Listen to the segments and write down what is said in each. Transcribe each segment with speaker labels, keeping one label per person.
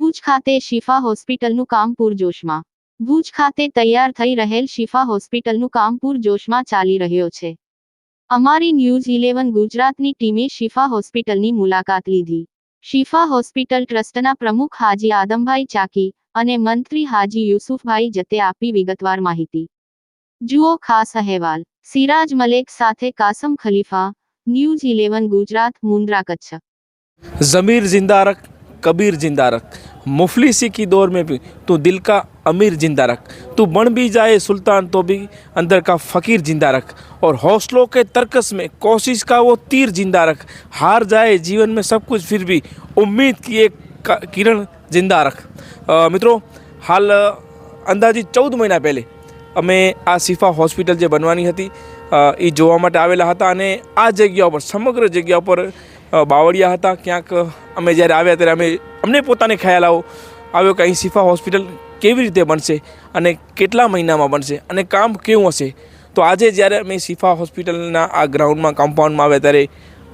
Speaker 1: ભુજ ખાતે શિફા હોસ્પિટલનું કામ પૂરજોશમાં. ભુજ ખાતે તૈયાર થઈ રહેલ શિફા હોસ્પિટલનું કામ પૂરજોશમાં ચાલી રહ્યો છે. અમારી ન્યૂઝ ઇલેવન ગુજરાતની ટીમે શિફા હોસ્પિટલની મુલાકાત લીધી. શિફા હોસ્પિટલ ટ્રસ્ટના પ્રમુખ હાજી આદમભાઈ ચાકી અને મંત્રી હાજી યુસુફભાઈ જતે આપી વિગતવાર માહિતી. જુઓ ખાસ અહેવાલ સિરાજ મલેક સાથે કાસમ ખલીફા ન્યૂઝ ઇલેવન ગુજરાત મુન્દ્રા કચ્છ
Speaker 2: ज़मीर जिंदा रख कबीर जिंदा रख मुफलिसी की दौर में भी तू दिल का अमीर जिंदा रख तू बन भी जाए सुल्तान तो भी अंदर का फ़कीर जिंदा रख और हौसलों के तरकस में कोशिश का वो तीर जिंदा रख हार जाए जीवन में सब कुछ फिर भी उम्मीद की एक क- किरण जिंदा रख અ, મિત્રો હાલ અ, અંદાજિત ચૌદ મહિના પહેલે અમે આ શિફા હોસ્પિટલ જે બનવાની હતી એ જોવા માટે આવેલા હતા અને આ જગ્યા ઉપર, સમગ્ર જગ્યા ઉપર બાવળિયા હતા. ક્યાંક અમે જ્યારે આવ્યા ત્યારે અમે અમને પોતાને ખ્યાલ આવો, આવ્યો કે અહીં શિફા હોસ્પિટલ કેવી રીતે બનશે અને કેટલા મહિનામાં બનશે અને કામ કેવું હશે. તો આજે જ્યારે અમે શિફા હોસ્પિટલના આ ગ્રાઉન્ડમાં, કમ્પાઉન્ડમાં આવ્યા ત્યારે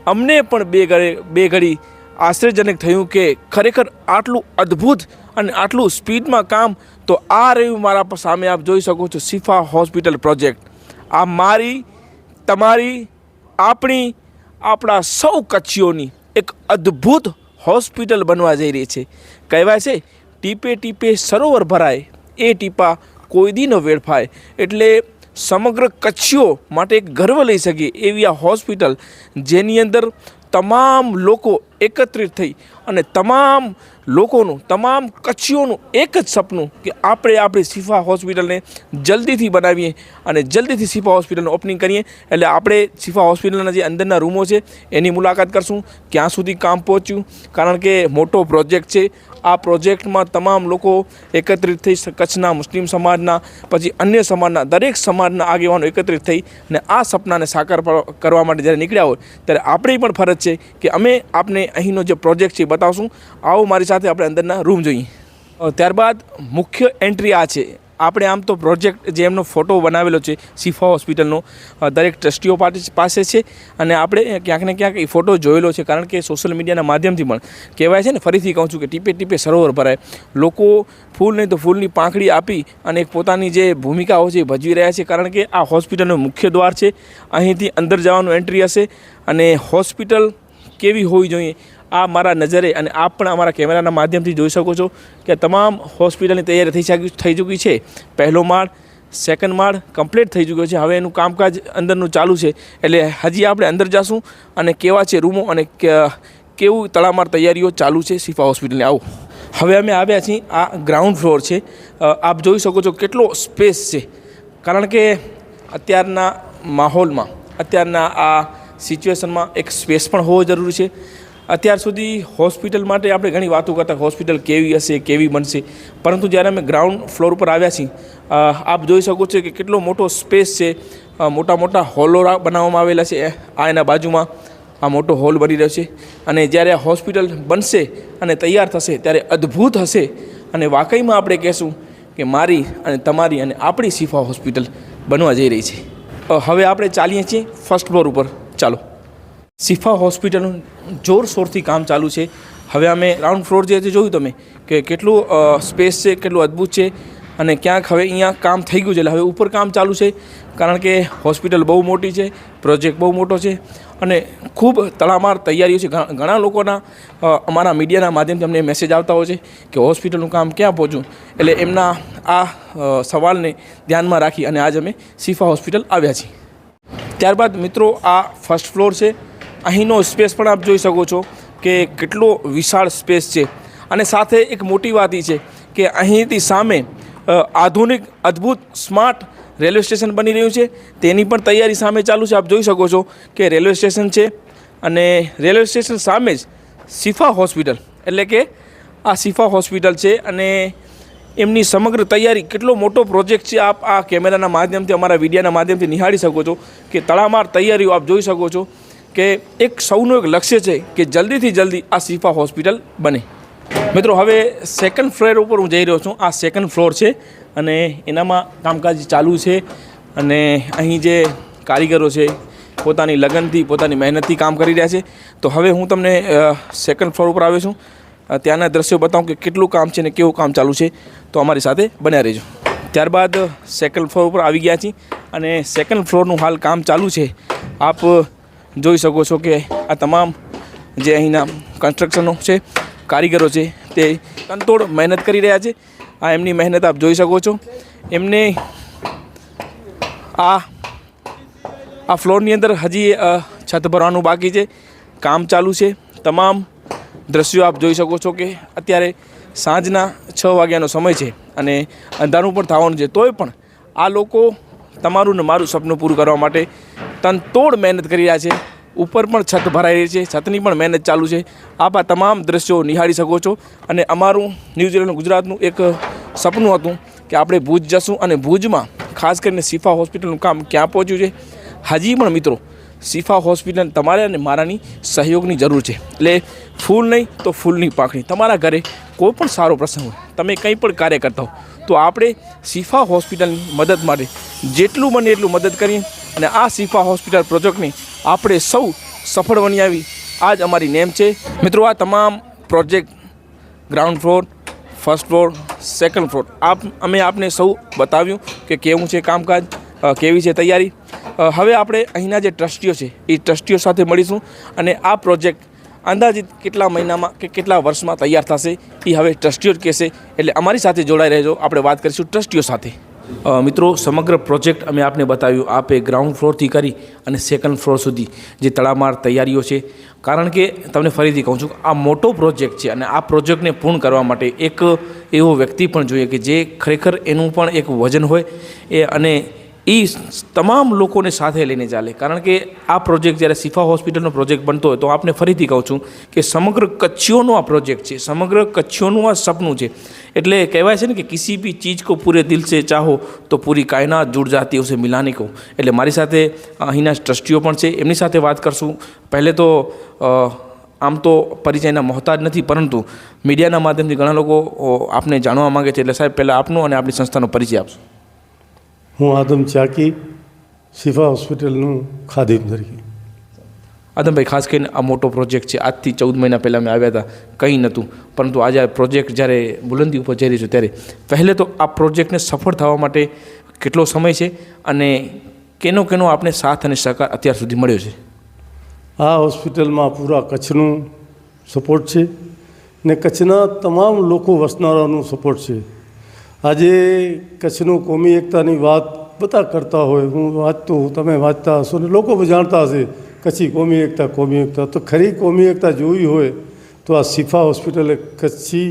Speaker 2: અમને પણ બે ઘડે બે ઘડી આશ્ચર્યજનક થયું કે ખરેખર આટલું અદ્ભુત અને આટલું સ્પીડમાં કામ, તો આ રહ્યું મારા સામે. આપ જોઈ શકો છો સિફા હોસ્પિટલ પ્રોજેક્ટ. આ મારી, તમારી, આપણી, આપણા સૌ કચ્છીઓની એક અદ્ભુત હોસ્પિટલ બનવા જઈ રહી છે. કહેવાય છે, ટીપે ટીપે સરોવર ભરાય, એ ટીપા કોઈ દીનો વેડફાય. એટલે સમગ્ર કચ્છીઓ માટે એક ગર્વ લઈ શકીએ એવી આ હોસ્પિટલ, જેની અંદર તમામ લોકો એકત્રિત થઈ અને તમામ લોકોનું, તમામ કચ્છીઓનું એક જ સપનું કે આપણે આપણી શિફા હોસ્પિટલને જલ્દીથી બનાવીએ અને જલ્દીથી શિફા હોસ્પિટલનું ઓપનિંગ કરીએ. એટલે આપણે શિફા હોસ્પિટલના જે અંદરના રૂમો છે, એની મુલાકાત કરશું. ક્યાં સુધી કામ પહોંચ્યું? કારણ કે મોટો પ્રોજેક્ટ છે. આ પ્રોજેક્ટમાં તમામ લોકો એકત્રિત થઈ કચ્છના મુસ્લિમ સમાજના, પછી અન્ય સમાજના, દરેક સમાજના આગેવાનો એકત્રિત થઈ અને આ સપનાને સાકાર કરવા માટે જ્યારે નીકળ્યા હોય, ત્યારે આપણી પણ ફરજ છે કે અમે આપને અહીંનો જે પ્રોજેક્ટ છે એ બતાવશું. આવો મારી સાથે આપણે અંદરના રૂમ જોઈએ. ત્યારબાદ મુખ્ય એન્ટ્રી આ છે. આપણે આમ તો પ્રોજેક્ટ જે એમનો ફોટો બનાવેલો છે, શિફા હોસ્પિટલનો દરેક ટ્રસ્ટીઓ પાસે છે અને આપણે ક્યાંક ને ક્યાંક એ ફોટો જોયેલો છે, કારણ કે સોશિયલ મીડિયાના માધ્યમથી પણ કહેવાય છે ને, ફરીથી કહું છું કે ટીપે ટીપે સરોવર ભરાય. લોકો ફૂલ નહીં તો ફૂલની પાંખડી આપી અને પોતાની જે ભૂમિકાઓ છે એ ભજવી રહ્યા છે, કારણ કે આ હોસ્પિટલનો મુખ્ય દ્વાર છે. અહીંથી અંદર જવાનું એન્ટ્રી હશે. અને હોસ્પિટલ કેવી હોવી જોઈએ? આ મારા નજરે અને આપ પણ અમારા કેમેરાના માધ્યમથી જોઈ શકો છો કે તમામ હોસ્પિટલની તૈયારી થઈ થઈ ચૂકી છે. પહેલો માળ સેકન્ડ માળ કમ્પ્લીટ થઈ ચૂક્યો છે. હવે એનું કામકાજ અંદરનું ચાલુ છે. એટલે હજી આપણે અંદર જઈશું અને કેવા છે રૂમો અને કેવું તળામાર તૈયારીઓ ચાલુ છે શિફા હોસ્પિટલની. આવો. હવે અમે આવ્યા છીએ આ ગ્રાઉન્ડ ફ્લોર છે. આપ જોઈ શકો છો કેટલો સ્પેસ છે. કારણ કે અત્યારના માહોલમાં, અત્યારના આ સિચ્યુએશનમાં એક સ્પેસ પણ હોવો જરૂરી છે. અત્યાર સુધી હોસ્પિટલ માટે આપણે ઘણી વાતો કરતા હોસ્પિટલ કેવી હશે, કેવી બનશે. પરંતુ જ્યારે અમે ગ્રાઉન્ડ ફ્લોર ઉપર આવ્યા છીએ આપ જોઈ શકો છો કે કેટલો મોટો સ્પેસ છે. મોટા મોટા હોલો બનાવવામાં આવેલા છે. આ એના બાજુમાં આ મોટો હોલ બની રહ્યો છે. અને જ્યારે આ હોસ્પિટલ બનશે અને તૈયાર થશે, ત્યારે અદ્ભુત હશે. અને વાકઈમાં આપણે કહેશું કે મારી અને તમારી અને આપણી શિફા હોસ્પિટલ બનવા જઈ રહી છે. હવે આપણે ચાલીએ છીએ ફર્સ્ટ ફ્લોર ઉપર. ચાલો. શિફા હોસ્પિટલનું જોરશોરથી કામ ચાલુ છે. હવે અમે ગ્રાઉન્ડ ફ્લોર જે જોયું તમે, કે કેટલું સ્પેસ છે, કેટલું અદ્ભુત છે અને ક્યાંક હવે અહીંયા કામ થઈ ગયું છે. એટલે હવે ઉપર કામ ચાલુ છે, કારણ કે હોસ્પિટલ બહુ મોટી છે, પ્રોજેક્ટ બહુ મોટો છે અને ખૂબ તડામાર તૈયારીઓ છે. ઘણા લોકોના અમારા મીડિયાના માધ્યમથી અમને મેસેજ આવતા હોય છે કે હોસ્પિટલનું કામ ક્યાં પહોંચ્યું? એટલે એમના આ સવાલને ધ્યાનમાં રાખી અને આજ અમે શિફા હોસ્પિટલ આવ્યા છીએ. ત્યારબાદ મિત્રો આ ફર્સ્ટ ફ્લોર છે. અહીંનો સ્પેસ પણ આપ જોઈ શકો છો કે કેટલો વિશાળ સ્પેસ છે. અને સાથે એક મોટી વાત એ છે કે અહીંથી સામે આધુનિક, અદ્ભુત, સ્માર્ટ રેલવે સ્ટેશન બની રહ્યું છે. તેની પણ તૈયારી સામે ચાલુ છે. આપ જોઈ શકો છો કે રેલવે સ્ટેશન છે અને રેલવે સ્ટેશન સામે જ શિફા હોસ્પિટલ. એટલે કે આ શિફા હોસ્પિટલ છે અને એમની સમગ્ર તૈયારી કેટલો મોટો પ્રોજેક્ટ છે આપ આ કેમેરાના માધ્યમથી, અમારા વિડીયાના માધ્યમથી નિહાળી શકો છો કે તડામાર તૈયારીઓ આપ જોઈ શકો છો. કે એક સૌનું એક લક્ષ્ય છે કે જલ્દીથી જલ્દી આ શિફા હોસ્પિટલ બને. મિત્રો, હવે સેકન્ડ ફ્લોર ઉપર હું જઈ રહ્યો છું. આ સેકન્ડ ફ્લોર છે અને એનામાં કામકાજ ચાલુ છે અને અહીં જે કારીગરો છે, પોતાની લગનથી, પોતાની મહેનતથી કામ કરી રહ્યા છે. તો હવે હું તમને સેકન્ડ ફ્લોર ઉપર આવ્યો છું. ત્યાંના દ્રશ્યો બતાવું કે કેટલું કામ છે ને કેવું કામ ચાલુ છે. તો અમારી સાથે બન્યા રહેજો. ત્યારબાદ સેકન્ડ ફ્લોર ઉપર આવી ગયા છીએ અને સેકન્ડ ફ્લોરનું હાલ કામ ચાલુ છે. આપ જોઈ શકો છો કે આ તમામ જે અહીંના કન્સ્ટ્રક્શનો છે, કારીગરો છે, તે તનતોડ મહેનત કરી રહ્યા છે. આ એમની મહેનત આપ જોઈ શકો છો. એમને આ આ ફ્લોરની અંદર હજી છત ભરવાનું બાકી છે. કામ ચાલુ છે. તમામ દ્રશ્યો આપ જોઈ શકો છો કે અત્યારે સાંજના છ વાગ્યાનો સમય છે અને અંધારું પણ થવાનું છે. તોય પણ આ લોકો તમારું ને મારું સપનું પૂરું કરવા માટે તનતોડ મહેનત કરી રહ્યા છે. ઉપર પણ છત ભરાઈ રહી છે. છતની પણ મહેનત ચાલુ છે. આપ તમામ દ્રશ્યો નિહાળી શકો છો. અને અમારું ન્યૂઝીલેન્ડ ગુજરાતનું એક સપનું હતું કે આપણે ભુજ જશું અને ભુજમાં ખાસ કરીને સિફા હોસ્પિટલનું કામ ક્યાં પહોંચ્યું છે? હજી પણ મિત્રો સિફા હોસ્પિટલ તમારે અને મારાની સહયોગની જરૂર છે. એટલે ફૂલ નહીં તો ફૂલની પાંખણી તમારા ઘરે કોઈ પણ સારો પ્રસંગ હોય, તમે કંઈ પણ કાર્ય કરતા હો તો આપણે શિફા હોસ્પિટલની મદદ માટે જેટલું બને એટલું મદદ કરીએ અને આ શિફા હોસ્પિટલ પ્રોજેક્ટને આપણે સૌ સફળ બની આવી. આ જ અમારી નેમ છે. મિત્રો, આ તમામ project ground floor, first floor, second floor. આપ, અમે આપને સૌ બતાવ્યું કે કેવું છે કામકાજ કેવી છે તૈયારી. હવે આપણે અહીંના જે ટ્રસ્ટીઓ છે, એ ટ્રસ્ટીઓ સાથે મળીશું અને આ પ્રોજેક્ટ અંદાજિત કેટલા મહિનામાં કે કેટલા વર્ષમાં તૈયાર થશે એ હવે ટ્રસ્ટીઓ કહેશે. એટલે અમારી સાથે જોડાઈ રહેજો. આપણે વાત કરીશું ટ્રસ્ટીઓ સાથે. મિત્રો, સમગ્ર પ્રોજેક્ટ અમે આપને બતાવ્યું. આપે ગ્રાઉન્ડ ફ્લોરથી કરી અને સેકન્ડ ફ્લોર સુધી જે તળામાર તૈયારીઓ છે. કારણ કે તમને ફરીથી કહું છું, આ મોટો પ્રોજેક્ટ છે અને આ પ્રોજેક્ટને પૂર્ણ કરવા માટે એક એવો વ્યક્તિ પણ જોઈએ કે જે ખરેખર એનું પણ એક વજન હોય એ અને એ તમામ લોકોને સાથે લઈને ચાલે. કારણ કે આ પ્રોજેક્ટ જ્યારે સિફા હોસ્પિટલનો પ્રોજેક્ટ બનતો હોય તો આપને ફરીથી કહું છું કે સમગ્ર કચ્છીઓનો આ પ્રોજેક્ટ છે. સમગ્ર કચ્છીઓનું આ સપનું છે. એટલે કહેવાય છે ને કે કિસી બી ચીજ કો પૂરે દિલ સે ચાહો તો પૂરી કાયનાત જુડ જાતી ઉસે મિલાની કહું એટલે મારી સાથે અહીંના ટ્રસ્ટીઓ પણ છે. એમની સાથે વાત કરશું. પહેલે તો આમ તો પરિચયના મોહતાજ નથી, પરંતુ મીડિયાના માધ્યમથી ઘણા લોકો આપને જાણવા માગે છે. એટલે સાહેબ, પહેલાં આપનો અને આપણી સંસ્થાનો પરિચય આપશો.
Speaker 3: હું આદમ ચાકી શિફા હોસ્પિટલનું ખાદિમ તરીકે
Speaker 2: આદમભાઈ ખાસ કરીને આ મોટો પ્રોજેક્ટ છે. આજથી ચૌદ મહિના પહેલાં અમે આવ્યા હતા. કંઈ નહોતું. પરંતુ આજે આ પ્રોજેક્ટ જ્યારે બુલંદી ઉપર જઈ રહ્યું છે ત્યારે પહેલે તો આ પ્રોજેક્ટને સફળ થવા માટે કેટલો સમય છે અને કેનો કેનો આપણે સાથ અને સહકાર અત્યાર સુધી મળ્યો છે?
Speaker 3: આ હોસ્પિટલમાં પૂરા કચ્છનું સપોર્ટ છે ને કચ્છના તમામ લોકો વસનારાનો સપોર્ટ છે. આજે કચ્છનો કોમી એકતાની વાત બધા કરતા હોય. હું વાંચતો હું તમે વાંચતા હશો ને લોકો પણ જાણતા હશે, કચ્છી કોમી એકતા કોમી એકતા. તો ખરી કોમી એકતા જોવી હોય તો આ શિફા હોસ્પિટલ કચ્છી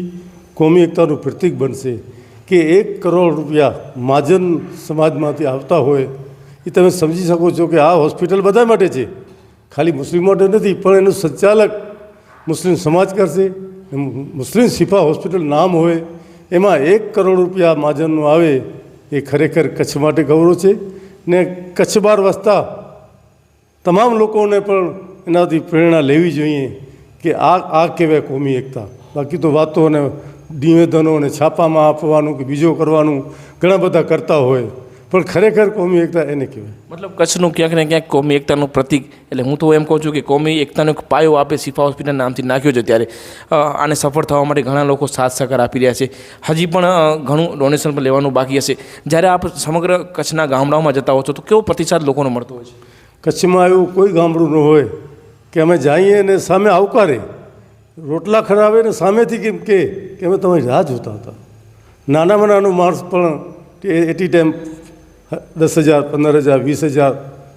Speaker 3: કોમી એકતાનું પ્રતીક બનશે. કે એક કરોડ રૂપિયા મહાજન સમાજમાંથી આવતા હોય, એ તમે સમજી શકો છો કે આ હોસ્પિટલ બધા માટે છે. ખાલી મુસ્લિમ માટે નથી, પણ એનું સંચાલક મુસ્લિમ સમાજ કરશે. મુસ્લિમ શિફા હોસ્પિટલ નામ હોય એમાં એક કરોડ રૂપિયા માજનનું આવે એ ખરેખર કચ્છ માટે ગૌરવ છે ને કચ્છ બહાર વસતા તમામ લોકોને પણ એનાથી પ્રેરણા લેવી જોઈએ કે આ આ કહેવાય કોમી એકતા. બાકી તો વાતો અને નિવેદનો અને છાપામાં આપવાનું કે બીજો કરવાનું ઘણા બધા કરતા હોય. પણ ખરેખર કોમી એકતા એને કહેવાય.
Speaker 2: મતલબ કચ્છનું ક્યાંક ને ક્યાંક કોમી એકતાનું પ્રતિક એટલે હું તો એમ કહું છું કે કોમી એકતાનો એક પાયો આપે શિફા હોસ્પિટલ નામથી નાખ્યો છે ત્યારે. આને સફળ થવા માટે ઘણા લોકો સાથ સહકાર આપી રહ્યા છે. હજી પણ ઘણું ડોનેશન પણ લેવાનું બાકી હશે. જ્યારે આપ સમગ્ર કચ્છના ગામડાઓમાં જતા હો છો તો કેવો પ્રતિસાદ લોકોનો મળતો હોય છે?
Speaker 3: કચ્છમાં એવું કોઈ ગામડું ન હોય કે અમે જઈએ ને સામે આવકારે. રોટલા ખરાવે ને સામેથી કેમ કે કે અમે તમારી રાહ જોતા હતા. નાનામાં નાનું માણસ પણ એટી ટાઈમ દસ હજાર પંદર હજાર વીસ હજાર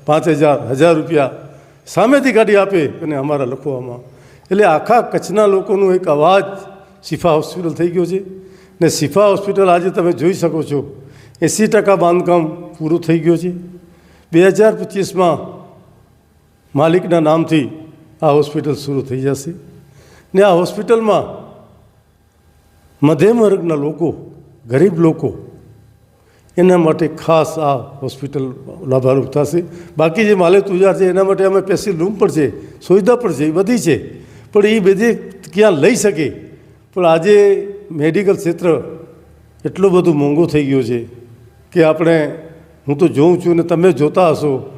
Speaker 3: પાંચ હજાર હજાર રૂપિયા સામેથી કાઢી આપે અને અમારા લખવામાં. એટલે આખા કચ્છના લોકોનું એક અવાજ શિફા હોસ્પિટલ થઈ ગયો છે. ને શિફા હોસ્પિટલ આજે તમે જોઈ શકો છો, એંસી ટકા બાંધકામ પૂરું થઈ ગયું છે. બે હજાર પચીસમાં માલિકના નામથી આ હોસ્પિટલ શરૂ થઈ જશે. ને આ હોસ્પિટલમાં મધ્યમ વર્ગના લોકો, ગરીબ લોકો એના માટે ખાસ આ હોસ્પિટલ લાભારૂપ થશે. બાકી જે માલે તુજાર છે, એના માટે અમે સ્પેશિયલ રૂમ પણ છે, સુવિધા પણ છે એ બધી છે. પણ એ બધી ક્યાં લઈ શકે? પણ આજે મેડિકલ ક્ષેત્ર એટલું બધું મોંઘું થઈ ગયું છે કે આપણે, હું તો જોઉં છું ને તમે જોતા હશો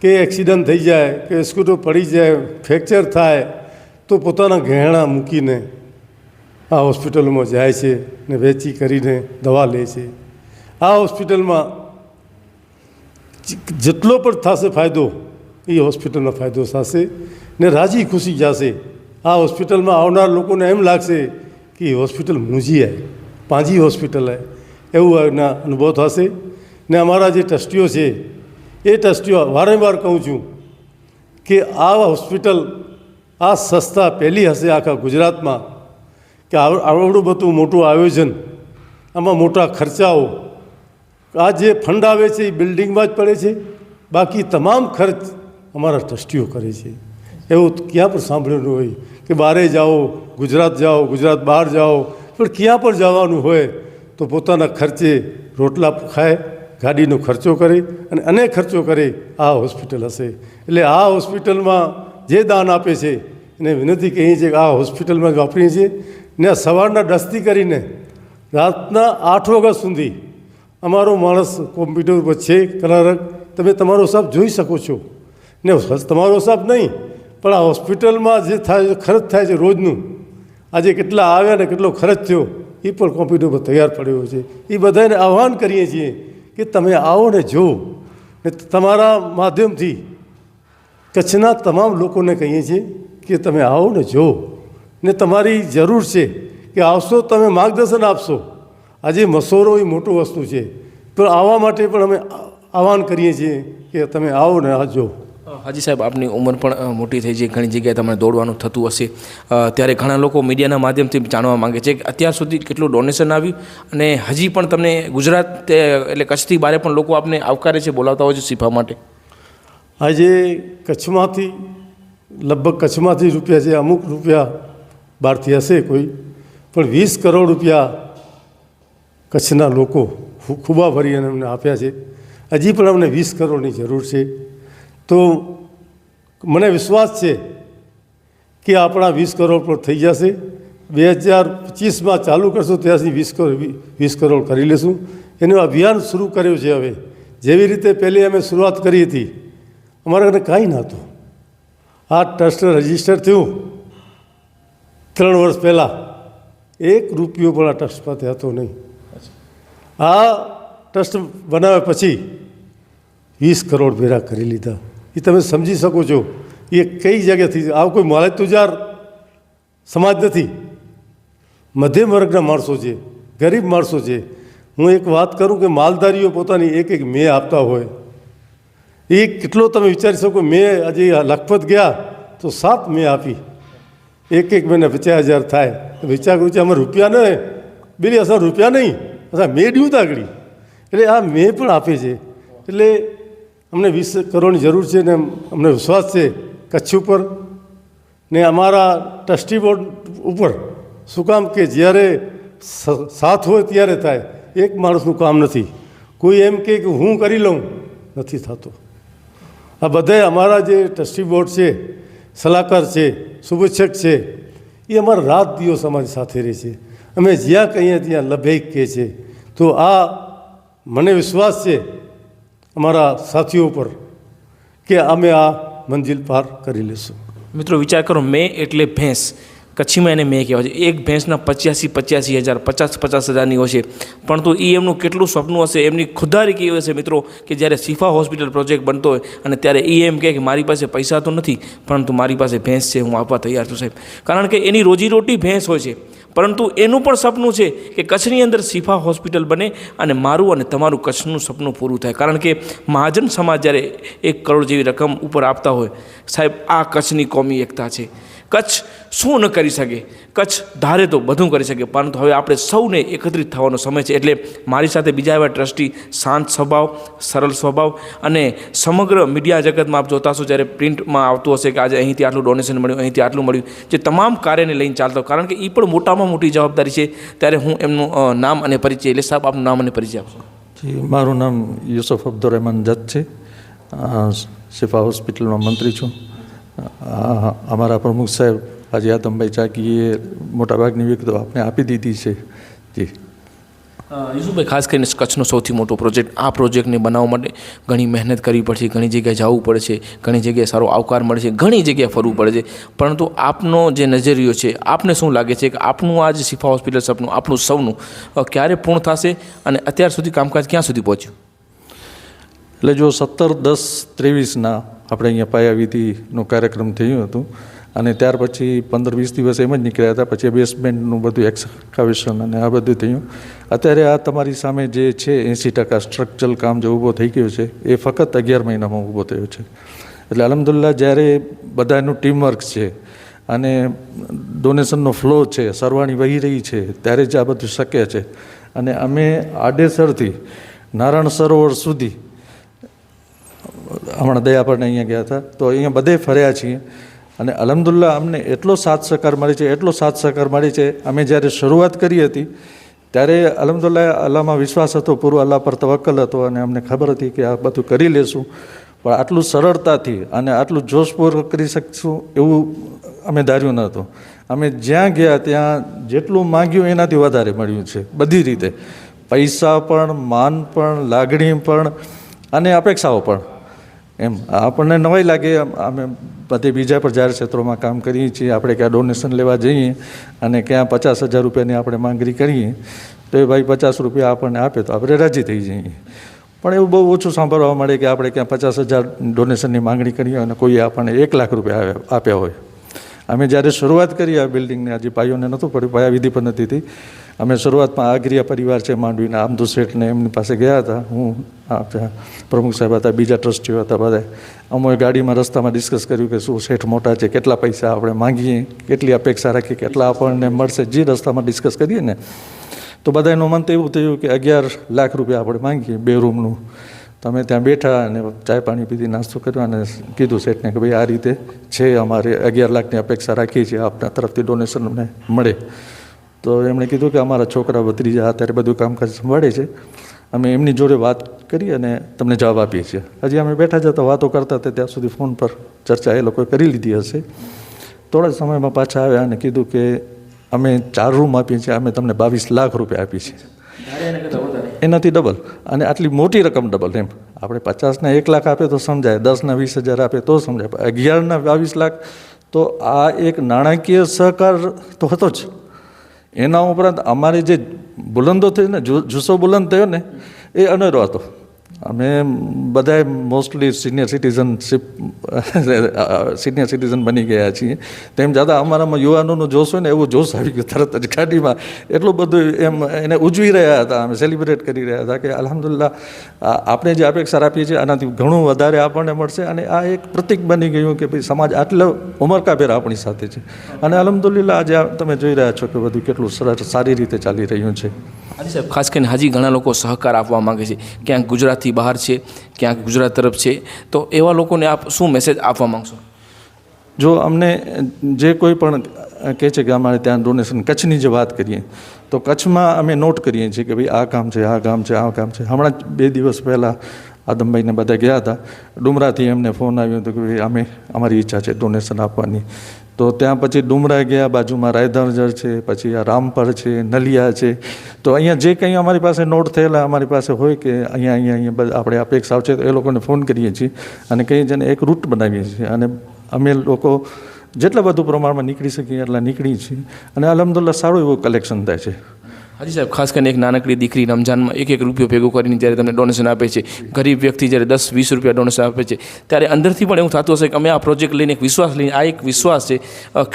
Speaker 3: કે એક્સિડન્ટ થઈ જાય, કે સ્કૂટર પડી જાય, ફ્રેક્ચર થાય, તો પોતાના ગહેણા મૂકીને આ હોસ્પિટલમાં જાય છે ને વેચી કરીને દવા લે છે. આ હોસ્પિટલમાં જેટલો પણ થશે ફાયદો, એ હોસ્પિટલનો ફાયદો થશે ને રાજી ખુશી જશે. આ હોસ્પિટલમાં આવનાર લોકોને એમ લાગશે કે હોસ્પિટલ મૂંઝી આવે પાંજી હોસ્પિટલ આવે એવું એના અનુભવ થશે. ને અમારા જે ટ્રસ્ટીઓ છે, એ ટ્રસ્ટીઓ, વારંવાર કહું છું કે આ હોસ્પિટલ આ સંસ્થા પહેલી હશે આખા ગુજરાતમાં કે આવ- આવડું બધું મોટું આયોજન, આમાં મોટા ખર્ચાઓ આ જે ફંડ આવે છે એ બિલ્ડિંગમાં જ પડે છે. બાકી તમામ ખર્ચ અમારા ટ્રસ્ટીઓ કરે છે. એવું ક્યાં પણ સાંભળેલું હોય કે બહારે જાઓ, ગુજરાત જાઓ, ગુજરાત બહાર જાઓ. પણ ક્યાં પણ જવાનું હોય તો પોતાના ખર્ચે રોટલા ખાય, ગાડીનો ખર્ચો કરે અને અનેક ખર્ચો કરે આ હોસ્પિટલ હશે. એટલે આ હોસ્પિટલમાં જે દાન આપે છે, એને વિનંતી કહીએ છીએ કે આ હોસ્પિટલમાં જ વાપરીએ છીએ. ને સવારના દસથી કરીને રાતના આઠ વાગ્યા સુધી અમારો માણસ કોમ્પ્યુટર પર છે કલારક, તમે તમારો હિસાબ જોઈ શકો છો. ને તમારો હિસાબ નહીં, પણ આ હોસ્પિટલમાં જે થાય છે, ખર્ચ થાય છે રોજનું, આજે કેટલા આવ્યા ને કેટલો ખર્ચ થયો, એ પણ કોમ્પ્યુટર પર તૈયાર પડ્યો છે. એ બધાને આહ્વાન કરીએ છીએ કે તમે આવો ને જુઓ ને તમારા માધ્યમથી કચ્છના તમામ લોકોને કહીએ છીએ કે તમે આવો ને જુઓ ને તમારી જરૂર છે કે આવશો, તમે માર્ગદર્શન આપશો. આજે મસોરો એ મોટું વસ્તુ છે. તો આવવા માટે પણ અમે આહવાન કરીએ છીએ કે તમે આવો ને આ જો
Speaker 2: હાજી સાહેબ આપની ઉંમર પણ મોટી થઈ છે. ઘણી જગ્યાએ તમને દોડવાનું થતું હશે. ત્યારે ઘણા લોકો મીડિયાના માધ્યમથી જાણવા માંગે છે કે અત્યાર સુધી કેટલું ડોનેશન આવ્યું અને હજી પણ તમને ગુજરાત એટલે કચ્છથી બારે પણ લોકો આપને આવકારે છે બોલાવતા હોય છે શીખવા માટે?
Speaker 3: આજે કચ્છમાંથી લગભગ કચ્છમાંથી રૂપિયા છે અમુક રૂપિયા બહારથી હશે કોઈ પણ વીસ કરોડ રૂપિયા કચ્છના લોકો ખૂબા ભરી અને અમને આપ્યા છે. હજી પણ અમને વીસ કરોડની જરૂર છે. તો મને વિશ્વાસ છે કે આપણા વીસ કરોડ પર થઈ જશે. બે હજાર પચીસમાં ચાલુ કરશું ત્યાંથી વીસ કરોડ વીસ કરોડ કરી લેશું. એનું અભિયાન શરૂ કર્યું છે હવે. જેવી રીતે પહેલી અમે શરૂઆત કરી હતી, અમારા ઘરે કાંઈ નહોતું. આ ટ્રસ્ટ રજિસ્ટર થયું. ત્રણ વર્ષ પહેલાં એક રૂપિયો પણ આ ટ્રસ્ટ પાસે હતો નહીં. આ ટ્રસ્ટ બનાવ્યા પછી વીસ કરોડ ભેરા કરી લીધા. એ તમે સમજી શકો છો એ કઈ જગ્યાથી આ કોઈ માલક તુજાર સમાજ નથી. મધ્યમ વર્ગના માણસો છે, ગરીબ માણસો છે. હું એક વાત કરું કે માલધારીઓ પોતાની એક એક મેં આપતા હોય. એ કેટલો તમે વિચારી શકો મેં આજે લખપત ગયા તો સાત મેં આપી. એક એક મહિને પચાસ હજાર થાય. વિચાર કરું છે અમારે રૂપિયા નહીં બીજી અસર રૂપિયા નહીં. અસર મેં ડ્યું તાગડી એટલે આ મેં પણ આપે છે. એટલે અમને વીસ કરોડની જરૂર છે ને અમને વિશ્વાસ છે કચ્છ ઉપર. ને અમારા ટ્રસ્ટી બોર્ડ ઉપર શું કામ કે જ્યારે સાથ હોય ત્યારે થાય. એક માણસનું કામ નથી. કોઈ એમ કે હું કરી લઉં, નથી થતું. આ બધાય અમારા જે ટ્રસ્ટી બોર્ડ છે, સલાહકાર છે, શુભેચ્છક છે, એ અમારા રાત દિવસ અમારી સાથે રહે છે. અમે જ્યાં કહીએ ત્યાં લભે કહે છે. તો આ મને વિશ્વાસ છે અમારા સાથીઓ પર કે અમે આ મંજિલ પાર કરી લઈશું
Speaker 2: મિત્રો, વિચાર કરો, મેં એટલે ભેંસ, કચ્છીમાં એને મેં કહેવાય છે. એક ભેંસના પચ્યાસી પચ્યાસી હજાર, પચાસ પચાસ હજારની હોય છે પરંતુ એ એમનું કેટલું સપનું હશે, એમની ખુદારી કેવી હશે મિત્રો, કે જ્યારે શિફા હોસ્પિટલ પ્રોજેક્ટ બનતો હોય અને ત્યારે એ એમ કહે કે મારી પાસે પૈસા તો નથી, પરંતુ મારી પાસે ભેંસ છે, હું આપવા તૈયાર છું સાહેબ. કારણ કે એની રોજીરોટી ભેંસ હોય છે. પરંતુ એનું પણ સપનું છે કે કચ્છની અંદર શિફા હોસ્પિટલ બને અને મારું અને તમારું કચ્છનું સપનું પૂરું થાય. કારણ કે મહાજન સમાજ જ્યારે એક કરોડ જેવી રકમ ઉપર આપતા હોય, સાહેબ, આ કચ્છની કોમી એકતા છે. કચ્છ શું ન કરી શકે? કચ્છ ધારે તો બધું કરી શકે, પરંતુ હવે આપણે સૌને એકત્રિત થવાનો સમય છે. એટલે મારી સાથે બીજા એવા ટ્રસ્ટી, શાંત સ્વભાવ, સરળ સ્વભાવ અને સમગ્ર મીડિયા જગતમાં આપ જોતા હશો, જ્યારે પ્રિન્ટમાં આવતું હશે કે આજે અહીંથી આટલું ડોનેશન મળ્યું, અહીંથી આટલું મળ્યું, જે તમામ કાર્યને લઈને ચાલતો કારણ કે એ પણ મોટામાં મોટી જવાબદારી છે. ત્યારે હું એમનું નામ અને પરિચય એટલે સાહેબ, આપનું નામ અને પરિચય આપશો.
Speaker 4: જી, મારું નામ યુસુફ અબ્દુરરહમાન જત છે. શિફા હોસ્પિટલમાં મંત્રી છું. અમારા પ્રમુખ સાહેબ આજે આદમભાઈ ચાકીએ મોટાભાગની વિગતો આપને આપી દીધી છે. જી.
Speaker 2: યુસુફભાઈ ખાસ કરીને કચ્છનો સૌથી મોટો પ્રોજેક્ટ. આ પ્રોજેક્ટને બનાવવા માટે ઘણી મહેનત કરવી પડશે, ઘણી જગ્યાએ જવું પડે છે ઘણી જગ્યાએ સારો આવકાર મળે છે ઘણી જગ્યાએ ફરવું પડે છે પરંતુ આપનો જે નજરિયો છે, આપને શું લાગે છે કે આપનું આ જે શિફા હોસ્પિટલ સપનું આપણું સૌનું ક્યારે પૂર્ણ થશે અને અત્યાર સુધી કામકાજ ક્યાં સુધી પહોંચ્યું?
Speaker 4: એટલે જો સત્તર દસ ત્રેવીસના આપણે અહીંયા પાયાવિધિનો કાર્યક્રમ થયું હતું અને ત્યાર પછી પંદર વીસ દિવસ એમ જ નીકળ્યા હતા. પછી બેસમેન્ટનું બધું એક્સકાવેશન અને આ બધું થયું. અત્યારે આ તમારી સામે જે છે એંસી ટકા સ્ટ્રક્ચરલ કામ જે ઊભો થઈ ગયો છે, એ ફક્ત અગિયાર મહિનામાં ઊભો થયો છે. એટલે અલમદુલ્લા જ્યારે બધાનું ટીમવર્ક છે અને ડોનેશનનો ફ્લો છે, સરવાણી વહી રહી છે, ત્યારે જ આ બધું શક્ય છે. અને અમે આડેસરથી નારાયણ સરોવર સુધી, હમણાં દયાપરને અહીંયા ગયા હતા, તો અહીંયા બધે ફર્યા છીએ. અને અલહમદુલ્લા અમને એટલો સાથ સહકાર મળે છે, એટલો સાથ સહકાર મળે છે, અમે જ્યારે શરૂઆત કરી હતી, ત્યારે અલહમદુલ્લા અલ્લાહમાં વિશ્વાસ હતો, પૂરો અલ્લાહ પર તવક્કલ હતો અને અમને ખબર હતી કે આ બધું કરી લેશું. પણ આટલું સરળતાથી અને આટલું જોશપૂર્વક કરી શકશું એવું અમે ધાર્યું નહોતું અમે જ્યાં ગયા, ત્યાં જેટલું માંગ્યું એનાથી વધારે મળ્યું છે, બધી રીતે. પૈસા પણ, માન પણ, લાગણી પણ અને અપેક્ષાઓ પણ. એમ. આપણને નવાઈ લાગે અમે બધે બીજા પર જાહેર ક્ષેત્રોમાં કામ કરીએ છીએ, આપણે ક્યાં ડોનેશન લેવા જઈએ અને ક્યાં પચાસ હજાર રૂપિયાની આપણે માંગણી કરીએ, તો એ ભાઈ પચાસ રૂપિયા આપણને આપે તો આપણે રાજી થઈ જઈએ. પણ એવું બહુ ઓછું સાંભળવા મળે કે આપણે ક્યાં પચાસ હજાર ડોનેશનની માંગણી કરીએ અને કોઈએ આપણને એક લાખ રૂપિયા આપ્યા હોય. અમે જ્યારે શરૂઆત કરી આ બિલ્ડિંગને હજી ભાઈઓને નહોતું પડ્યું પાયાવિધિ પણ નથી અમે શરૂઆતમાં આગરિયા પરિવાર છે માંડવીના આમદુ શેઠને એમની પાસે ગયા હતા. હું પ્રમુખ સાહેબ હતા, બીજા ટ્રસ્ટીઓ હતા બધા. અમે ગાડીમાં રસ્તામાં ડિસ્કસ કર્યું કે શું શેઠ મોટા છે, કેટલા પૈસા આપણે માંગીએ, કેટલી અપેક્ષા રાખીએ કેટલા આપણને મળશે, જે રસ્તામાં ડિસ્કસ કરીએ ને, તો બધાનું મન તો એવું થયું કે અગિયાર લાખ રૂપિયા આપણે માંગીએ બે રૂમનું તમે ત્યાં બેઠા અને ચાય પાણી પીધી, નાસ્તો કર્યો અને કીધું શેઠને કે ભાઈ આ રીતે છે અમારે અગિયાર લાખની અપેક્ષા રાખીએ છીએ, આપના તરફથી ડોનેશન અમને મળે. તો એમણે કીધું કે અમારા છોકરા ભત્રીજા અત્યારે બધું કામકાજ સંભાળે છે. અમે એમની જોડે વાત કરી અને તમને જવાબ આપીએ છીએ. હજી અમે બેઠા જતા વાતો કરતા હતા ત્યાં સુધી ફોન પર ચર્ચા એ લોકોએ કરી લીધી હશે. થોડા સમયમાં પાછા આવ્યા અને કીધું કે અમે ચાર રૂમ આપીએ છીએ અમે તમને બાવીસ લાખ રૂપિયા આપીએ છીએ. એનાથી ડબલ. અને આટલી મોટી રકમ ડબલ એમ. આપણે પચાસના એક લાખ આપે તો સમજાય દસના વીસ હજાર આપે તો સમજાય. અગિયારના બાવીસ લાખ તો આ એક નાણાકીય સહકાર તો હતો જ. એના ઉપરાંત અમારી જે બુલંદો થઈ ને જુસ્સો બુલંદ થયો ને એ અનેરો હતો. અમે બધાએ mostly senior citizenship, senior citizen બની ગયા છીએ. તેમ છતાં અમારામાં યુવાનોનો જોશ હોય ને એવો જોશ આવી ગયો તરત જ ગાડીમાં. એટલું બધું એમ એને ઉજવી રહ્યા હતા, અમે સેલિબ્રેટ કરી રહ્યા હતા કે અલહમદુલ્લા આપણે જે અપેક્ષા રાખીએ છીએ આનાથી ઘણું વધારે આપણને મળશે અને આ એક પ્રતિક બની ગયું કે ભાઈ સમાજ આટલો ઉમરકાભેર આપણી સાથે છે. અને અલહમદુલ્લા આજે તમે જોઈ રહ્યા છો કે બધું કેટલું સરસ સારી રીતે ચાલી રહ્યું છે.
Speaker 2: હાજી સાહેબ, ખાસ કરીને હજી ઘણા લોકો સહકાર આપવા માંગે છે. ક્યાંક ગુજરાતથી બહાર છે, ક્યાંક ગુજરાત તરફ છે. તો એવા લોકોને આપ શું મેસેજ આપવા માંગશો?
Speaker 4: જો અમને જે કોઈ પણ કહે છે કે અમારે ત્યાં ડોનેશન કચ્છની જે વાત કરીએ, તો કચ્છમાં અમે નોટ કરીએ છીએ કે ભાઈ આ કામ છે, આ કામ છે, આ કામ છે. હમણાં જ બે દિવસ પહેલાં આદમભાઈને બધા ગયા હતા. ડુમરાથી એમને ફોન આવ્યો હતો કે ભાઈ અમે, અમારી ઈચ્છા છે ડોનેશન આપવાની. તો ત્યાં પછી ડુમરા ગયા, બાજુમાં રાયધણજર છે, પછી આ રામપર છે, નલિયા છે. તો અહીંયા જે કંઈ અમારી પાસે નોટ થયેલા, અમારી પાસે હોય કે અહીંયા અહીંયા અહીંયા આપણે અપેક્ષા આવશે તો એ લોકોને ફોન કરીએ છીએ અને કંઈ જેને એક રૂટ બનાવીએ છીએ. અને અમે લોકો જેટલા બધું પ્રમાણમાં નીકળી શકીએ એટલા નીકળીએ છીએ. અને અલહમદુલ્લા સારું એવું કલેક્શન થાય છે.
Speaker 2: હાજી સાહેબ, ખાસ કરીને એક નાનકડી દીકરી રમજાનમાં એક એક રૂપિયો ભેગો કરીને જ્યારે તમને ડોનેશન આપે છે, ગરીબ વ્યક્તિ જ્યારે દસ, વીસ રૂપિયા ડોનેશન આપે છે, ત્યારે અંદરથી પણ એવું થતું હશે કે અમે આ પ્રોજેક્ટ લઈને એક વિશ્વાસ લઈને, આ એક વિશ્વાસ છે.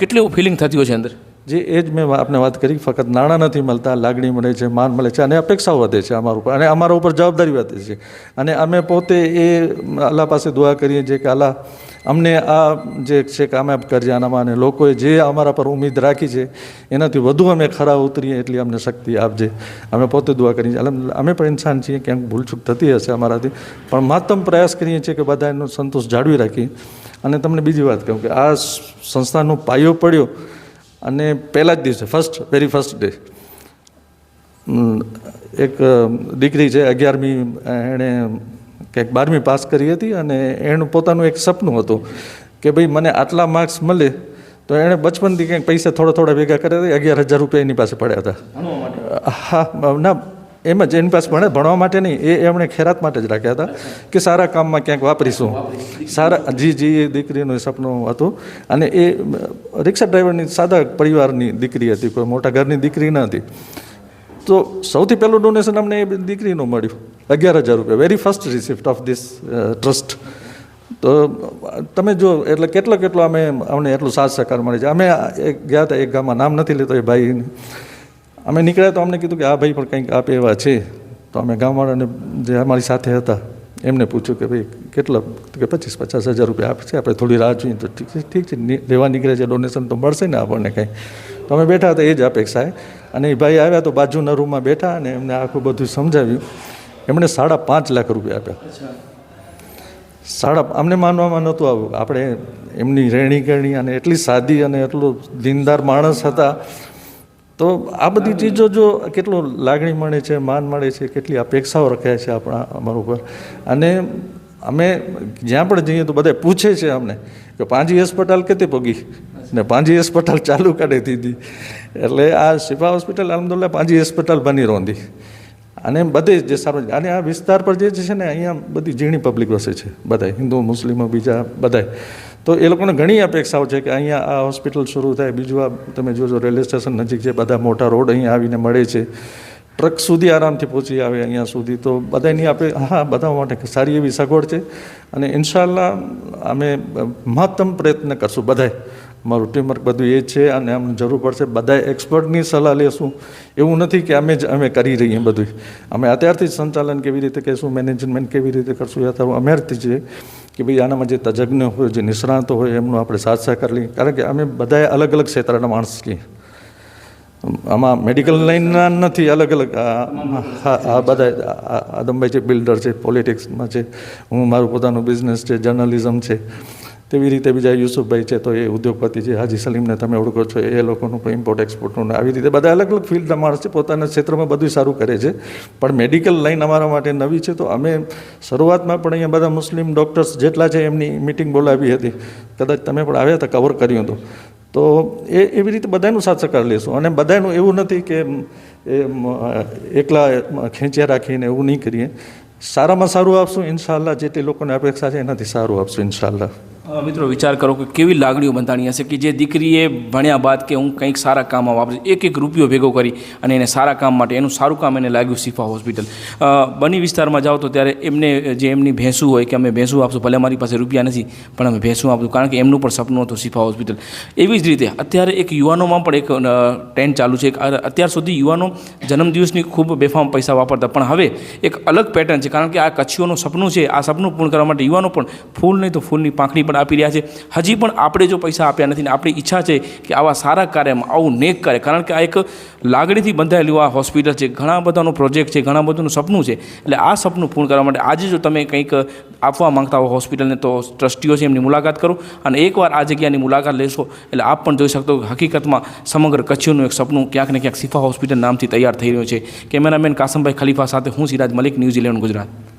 Speaker 2: કેટલી એવું ફિલિંગ થતી હોય છે અંદર?
Speaker 4: જે, એ જ મેં આપને વાત કરી, ફક્ત નાણાં નથી મળતા, લાગણી મળે છે, માન મળે છે અને અપેક્ષાઓ વધે છે અમારા ઉપર. અને અમારા ઉપર જવાબદારી વધે છે. અને અમે પોતે એ અલ્લાહ પાસે દુઆ કરીએ છીએ કે અલ્લાહ, અમને આ જે છે કામયાબ કરજે આનામાં અને લોકોએ જે અમારા પર ઉમેદ રાખી છે, એનાથી વધુ અમે ખરા ઉતરીએ એટલી અમને શક્તિ આપજે. અમે પોતે દુઆ કરીએ છીએ. અમે પણ ઇન્સાન છીએ, ક્યાંક ભૂલચૂક થતી હશે અમારાથી. પણ મહત્તમ પ્રયાસ કરીએ છીએ કે બધા એનો સંતોષ જાળવી રાખીએ. અને તમને બીજી વાત કહું કે આ સંસ્થાનો પાયો પડ્યો અને પહેલા જ દિવસે ફર્સ્ટ વેરી ફર્સ્ટ ડે એક દીકરી છે અગિયારમી એણે કંઈક બારમી પાસ કરી હતી અને એનું પોતાનું એક સપનું હતું કે ભાઈ મને આટલા માર્ક્સ મળે તો એણે બચપનથી કંઈક પૈસા થોડા થોડા ભેગા કર્યા હતા અગિયાર હજાર રૂપિયા એની પાસે પડ્યા હતા. હા ના એમ જ, એની પાસે ભણે, ભણવા માટે નહીં, એ એમણે ખેરાત માટે જ રાખ્યા હતા કે સારા કામમાં ક્યાંક વાપરીશું. સારા, જી જી, એ દીકરીનું સપનું હતું. અને એ, રિક્ષા ડ્રાઈવરની સાદા પરિવારની દીકરી હતી, કોઈ મોટા ઘરની દીકરી ન હતી. તો સૌથી પહેલું ડોનેશન અમને એ દીકરીનું મળ્યું, અગિયાર હજાર રૂપિયા very first receipt of this trust તો, તમે જો, એટલે કેટલો કેટલો અમે, અમને એટલું સાથ સહકાર મળે છે. અમે ગયા હતા, એક ગામમાં, નામ નથી લેતો એ ભાઈ અમે નીકળ્યા તો અમને કીધું કે આ ભાઈ પણ કંઈક આપે એવા છે. તો અમે ગામવાળાને જે અમારી સાથે હતા એમને પૂછ્યું કે ભાઈ કેટલા કે પચીસ પચાસ હજાર રૂપિયા આપશે આપણે થોડી રાહ જોઈએ. તો ઠીક છે ઠીક છે લેવા નીકળે છે ડોનેશન તો મળશે ને આપણને કંઈ. તો અમે બેઠા હતા એ જ અપેક્ષાએ. અને એ ભાઈ આવ્યા તો બાજુના રૂમમાં બેઠા અને એમને આખું બધું સમજાવ્યું. એમણે સાડા પાંચ લાખ રૂપિયા આપ્યા. સાડા અમને માનવામાં નહોતું આવ્યું આપણે એમની રહેણી કરણી અને એટલી સાદી અને એટલું દીનદાર માણસ હતા. તો આ બધી ચીજો જો કેટલું લાગણી મળે છે, માન મળે છે, કેટલી અપેક્ષાઓ રખાય છે આપણા, અમારા ઉપર. અને અમે જ્યાં પણ જઈએ તો બધા પૂછે છે અમને કે પાંજી હોસ્પિટલ કેતી પગી? ને પાંજી હોસ્પિટલ ચાલુ કરી દીધી. એટલે આ શિફા હોસ્પિટલ અલમદુલ્લા પાંજી હોસ્પિટલ બની રોંધી. અને બધે જે સારું અને આ વિસ્તાર પર જે છે ને, અહીંયા બધી ઝીણી પબ્લિક વસે છે. બધાય, હિન્દુ, મુસ્લિમો, બીજા બધાય. તો એ લોકોને ઘણી અપેક્ષાઓ છે કે અહીંયા આ હોસ્પિટલ શરૂ થાય. બીજું આ તમે જોજો, રેલવે સ્ટેશન નજીક છે બધા મોટા રોડ અહીંયા આવીને મળે છે, ટ્રક સુધી આરામથી પહોંચી આવે અહીંયા સુધી. તો બધાની આપે, હા, બધા માટે સારી એવી સગવડ છે અને ઇન્શાલ્લા અમે મહત્તમ પ્રયત્ન કરશું બધાય મારું ટીમવર્ક બધું એ છે અને અમને જરૂર પડશે બધા એક્સપર્ટની સલાહ લેશું. એવું નથી કે અમે જ, અમે કરી રહીએ બધું અમે અત્યારથી સંચાલન કેવી રીતે કહીશું મેનેજમેન્ટ કેવી રીતે કરશું એ અત્યારે અમેરથી છે કે ભાઈ આનામાં જે તજજ્ઞ હોય જે નિષ્ણાતો હોય એમનો આપણે સાથ સહકાર લઈએ કારણ કે અમે બધાએ અલગ અલગ ક્ષેત્રના માણસ છીએ આમાં મેડિકલ લાઈનના નથી અલગ અલગ હા બધા આદમભાઈ છે બિલ્ડર છે પોલિટિક્સમાં છે હું મારું પોતાનું બિઝનેસ છે જર્નલિઝમ છે તેવી રીતે બીજા યુસુફભાઈ છે, તો એ ઉદ્યોગપતિ છે, હાજી સલીમને તમે ઓળખો છો, એ લોકોનું પણ ઇમ્પોર્ટ એક્સપોર્ટનું આવી રીતે બધા અલગ અલગ ફિલ્ડના માણસ છે, પોતાના ક્ષેત્રમાં બધું સારું કરે છે. પણ મેડિકલ લાઇન અમારા માટે નવી છે, તો અમે શરૂઆતમાં પણ અહીંયા બધા મુસ્લિમ ડૉક્ટર્સ જેટલા છે, એમની મિટિંગ બોલાવી હતી. કદાચ તમે પણ આવ્યા હતા કવર કર્યું હતું. તો એ એવી રીતે બધાનું સાથ સહકાર લેશું. અને બધાનું એવું નથી કે એ એકલા ખેંચ્યા રાખીને એવું નહીં કરીએ. સારામાં સારું આપશું ઇન્શાલ્લાહ જેટલી લોકોને અપેક્ષા છે, એનાથી સારું આપશું ઇન્શાલ્લાહ
Speaker 2: મિત્રો વિચાર કરો કે કેવી લાગણીઓ બંધાણી હશે કે જે દીકરીએ ભણ્યા બાદ કે હું કંઈક સારા કામમાં વાપરીશ એક એક રૂપિયો ભેગો કરી અને એને સારા કામ માટે એનું સારું કામ એને લાગ્યું શિફા હોસ્પિટલ. બની વિસ્તારમાં જાઓ તો ત્યારે એમને જે એમની ભેંસું હોય કે અમે ભેંસું આપશું, ભલે અમારી પાસે રૂપિયા નથી, પણ અમે ભેંસું આપશું, કારણ કે એમનું પણ સપનું હતું શિફા હોસ્પિટલ. એવી જ રીતે અત્યારે એક યુવાનોમાં પણ એક ટ્રેન્ડ ચાલુ છે. અત્યાર સુધી યુવાનો જન્મદિવસની ખૂબ બેફામ પૈસા વાપરતા, પણ હવે એક અલગ પેટર્ન છે, કારણ કે આ કચ્છીઓનું સપનું છે, આ સપનું પૂર્ણ કરવા માટે યુવાનો પણ ફૂલ નહીં તો ફૂલની પાંખડી પણ આપી રહ્યા છે. હજી પણ આપણે જો પૈસા આપ્યા નથી ને આપણી ઈચ્છા છે કે આવા સારા કાર્યમાં આવું નેક કાર્ય કારણ કે આ એક લાગણીથી બંધાયેલું આ હોસ્પિટલ છે. ઘણા બધાનો પ્રોજેક્ટ છે, ઘણા બધાનું સપનું છે. એટલે આ સપનું પૂર્ણ કરવા માટે આજે જો તમે કંઈક આપવા માંગતા હો હોસ્પિટલને તો ટ્રસ્ટીઓ છે એમની મુલાકાત કરો અને એકવાર આ જગ્યાની મુલાકાત લેશો એટલે આપ પણ જોઈ શકતો કે હકીકતમાં સમગ્ર કચ્છનું એક સપનું ક્યાંક ને ક્યાંક સિફા હોસ્પિટલ નામથી તૈયાર થઈ રહ્યું છે. કેમેરામેન કાસમભાઈ ખલીફા સાથે હું સિરાજ મલિક, ન્યૂઝીલેન્ડ, ગુજરાત.